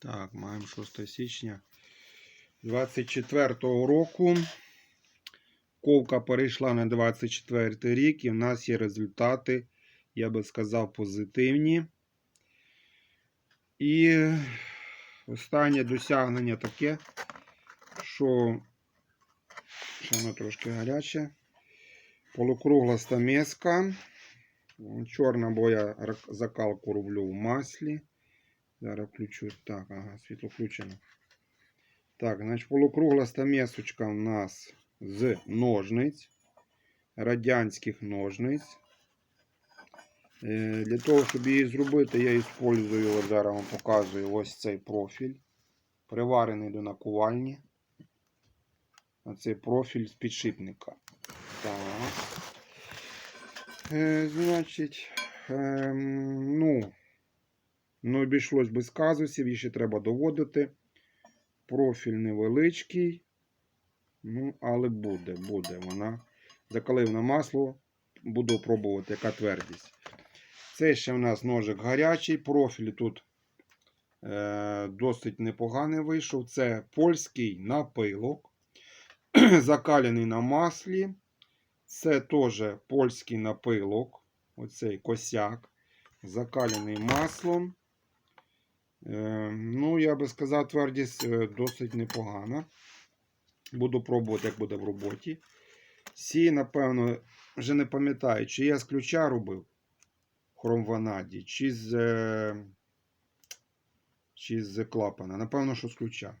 Так, маємо 6 січня 24 року. Ковка перейшла на 24 рік, і в нас є результати, я би сказав, позитивні. І останнє досягнення таке, що ще воно трошки гаряче. Полукругла стамеска. Чорна, бо я закалку роблю в маслі. Зараз включу. Так, ага, світло включено. Так, значить, полукругла стамесочка у нас з ножниць, радянських ножниць. Е, Для того, щоб її зробити, я використовую, зараз вам показую ось цей профіль. Приварений до накувальні. Оцей профіль з підшипника. Так. Е, значить, ем, ну, не обійшлось без казусів, її ще треба доводити. Профіль невеличкий. Ну, але буде, буде вона. Закалив на масло, буду пробувати, яка твердість. Це ще в нас ножик гарячий. Профіль тут е, досить непоганий вийшов. Це польський напилок, закалений на маслі. Це теж польський напилок. Оцей косяк, закалений маслом. Е, ну, я би сказав, твердість е, досить непогана. Буду пробувати, як буде в роботі. Сі, напевно, вже не пам'ятаю, чи я з ключа робив хромванаді, чи з, е, чи з клапана. Напевно, що з ключа.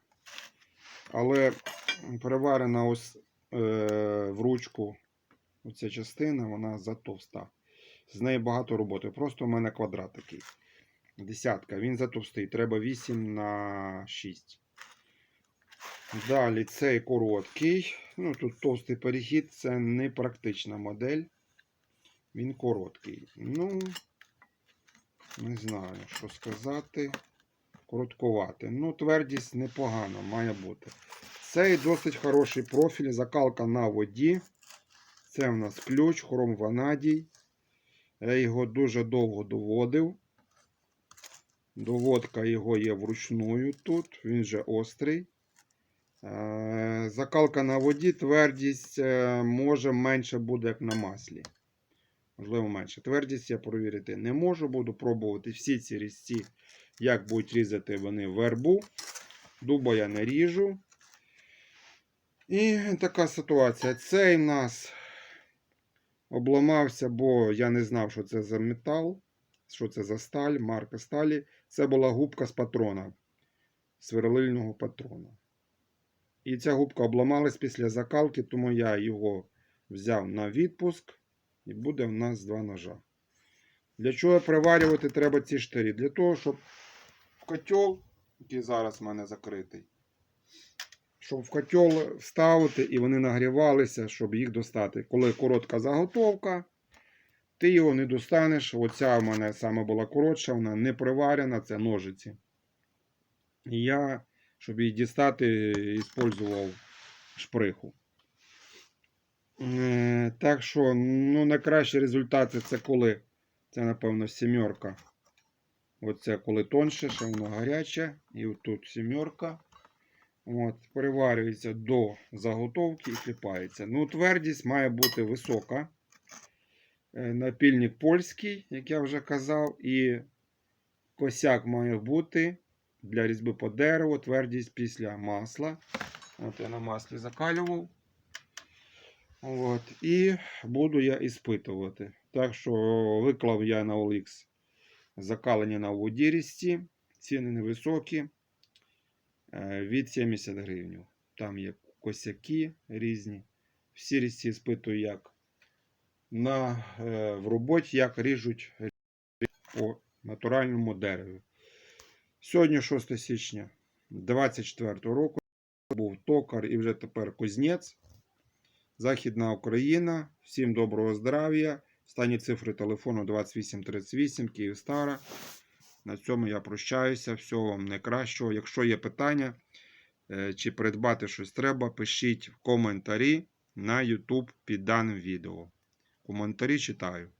Але переварена ось е, в ручку оця частина, вона затовста. З нею багато роботи. Просто у мене квадрат такий. Десятка. Він затовстий. Треба 8 на 6. Далі цей короткий. Ну, тут товстий перехід, це не практична модель. Він короткий. Ну, не знаю, що сказати. Короткувати. Ну, твердість непогана, має бути. Цей досить хороший профіль, закалка на воді. Це в нас ключ, хром ванадій. Я його дуже довго доводив. Доводка його є вручною тут, він вже острий. Е, Закалка на воді, твердість е, може менше буде, як на маслі. Можливо, менше. Твердість я перевірити не можу. Буду пробувати всі ці різці, як будуть різати вони вербу. Дуба я не ріжу. І така ситуація. Цей в нас обламався, бо я не знав, що це за метал, що це за сталь, марка сталі. Це була губка з патрона, сверлильного патрона. І ця губка обламалась після закалки, тому я його взяв на відпуск. І буде в нас два ножа. Для чого приварювати треба ці штирі? Для того, щоб в котел, який зараз в мене закритий, щоб в котел вставити і вони нагрівалися, щоб їх достати. Коли коротка заготовка, ти його не достанеш. Оця в мене саме була коротша, вона не приварена, це ножиці. І я, щоб її дістати, використовував шприху. Е, Так що, ну, найкращі результати це коли. Це, напевно, сімерка. Оце коли тонше, ще воно гаряче. І отут сімерка. От, Переварюється до заготовки і кліпається. Ну, твердість має бути висока. Е, Напільник польський, як я вже казав, і косяк має бути для різьби по дереву, твердість після масла. От я на маслі закалював. От, і буду я іспитувати. Так що виклав я на OLX закалені на воді різці. Ціни невисокі. е, Від 70 гривень. Там є косяки різні. Всі різці іспитую як на, е, в роботі, як ріжуть по натуральному дереву. Сьогодні 6 січня 24 року був токар і вже тепер кузнець. Західна Україна. Всім доброго здоров'я. Останні цифри телефону 2838 Київстара. На цьому я прощаюся. Всього вам найкращого. Якщо є питання е, чи придбати щось треба, пишіть в коментарі на YouTube під даним відео. Коментарі читаю.